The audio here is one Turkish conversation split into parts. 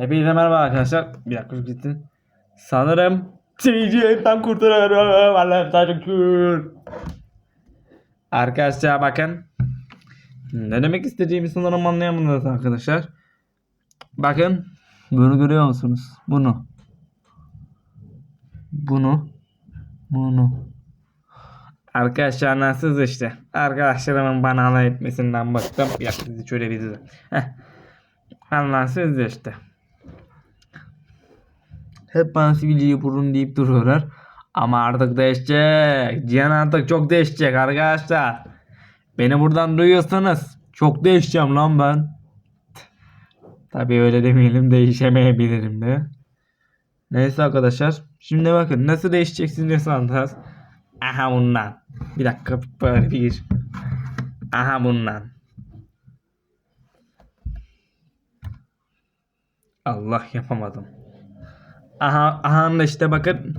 Hepinize merhaba arkadaşlar. Bir dakika şu gitsin. Sanırım TC'den kurtarıyorum. Allah'ım şükür. Arkadaşlar bakın. Ne demek istediğimi sanırım anlayamadınız arkadaşlar. Bakın. Bunu görüyor musunuz? Bunu. Bunu. Bunu. Arkadaşlar nasıl işte. Arkadaşlarımın bana alay etmesinden. Bir dakika sizi şöyle bir dizi. Heh. Anlarsınız işte. Hep bana sivilceyi burun deyip duruyorlar. Ama artık değişecek. Cihan artık çok değişecek arkadaşlar. Beni buradan duyuyorsanız çok değişeceğim lan ben. Tabii öyle demeyelim değişemeyebilirim de. Neyse arkadaşlar. Şimdi bakın nasıl değişeceksiniz diye sandınız. Aha bundan. Bir dakika böyle bir. Aha bundan. Allah yapamadım. Aha, aha da işte bakın.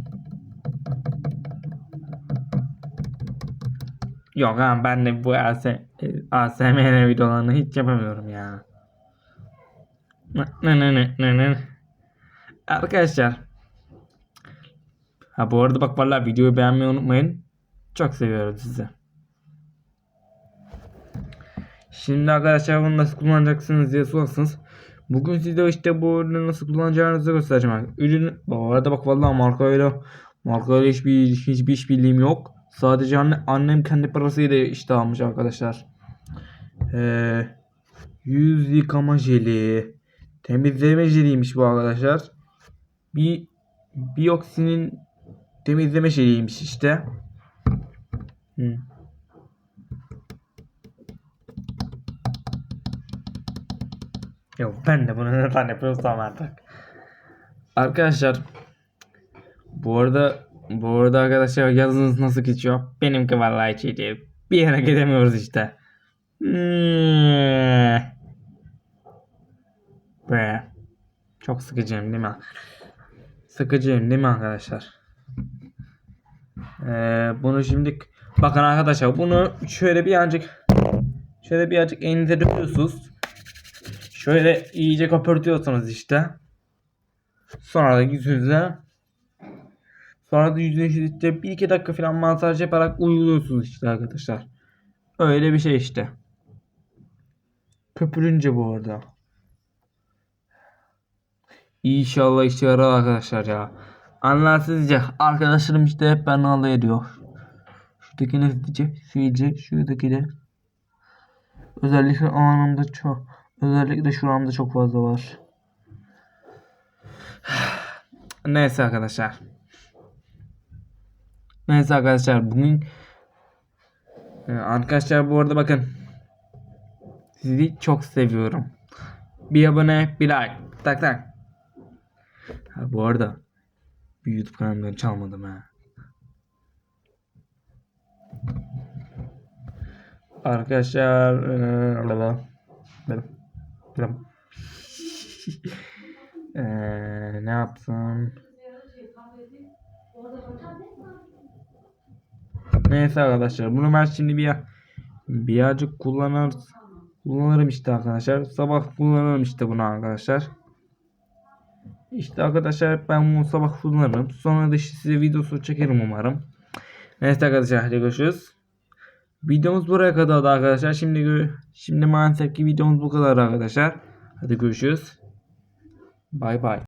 Yok ha ben de bu AS, ASMR videolarını hiç yapamıyorum ya. Ne ne ne ne ne. Arkadaşlar. Ha bu arada bak vallahi videoyu beğenmeyi unutmayın. Çok seviyorum sizi. Şimdi arkadaşlar bunu nasıl kullanacaksınız diye sorarsanız Bugün size işte bu ürünü nasıl kullanacağınızı göstereceğim. Ürün bu arada bak vallahi markayla markayla hiçbir hiçbir iş bildiğim yok. Sadece anne, annem kendi parasıyla işte almış arkadaşlar. Ee, yüz yıkama jeli. Temizleme jeliymiş bu arkadaşlar. Bir biyoksinin temizleme jeliymiş işte. Hı. Yok ben de bunu neden yapıyorsam artık. Arkadaşlar bu arada bu arada arkadaşlar yazınız nasıl geçiyor? Benimki vallahi hiç iyi değil. Bir yere gidemiyoruz işte. Hmm. Be. Çok sıkıcıyım değil mi? Sıkıcıyım değil mi arkadaşlar? Ee, bunu şimdi bakın arkadaşlar bunu şöyle birazcık şöyle birazcık elinize döküyorsunuz. Şöyle iyice köpürtüyorsunuz işte. Sonra da yüzünüze sonra da yüzünüze işte bir iki dakika falan masaj yaparak uyuluyorsunuz işte arkadaşlar. Öyle bir şey işte. Köpürünce bu arada. İnşallah işe yarar arkadaşlar ya. Anlarsızca arkadaşlarım işte hep ben alay ediyor. Şuradaki ne diyecek? Şu diyecek. Şuradaki de. Özellikle anında çok. Özellikle şuramda çok fazla var. Neyse arkadaşlar. Neyse arkadaşlar bugün Ee, arkadaşlar bu arada bakın sizi çok seviyorum. Bir abone, bir like. Tak tak. Ha, bu arada bir YouTube kanalımdan çalmadım ha. Arkadaşlar eee, benim benim eee, ne yapsam? Neyse arkadaşlar bunu ben şimdi bir birazcık kullanır kullanırım işte arkadaşlar. Sabah kullanırım işte bunu arkadaşlar. İşte arkadaşlar ben bunu sabah kullanırım. Sonra da işte size videosu çekerim umarım. Neyse arkadaşlar hadi görüşürüz. Videomuz buraya kadardı arkadaşlar. Şimdi şimdi maalesef ki videomuz bu kadar arkadaşlar. Hadi görüşürüz. Bay bay.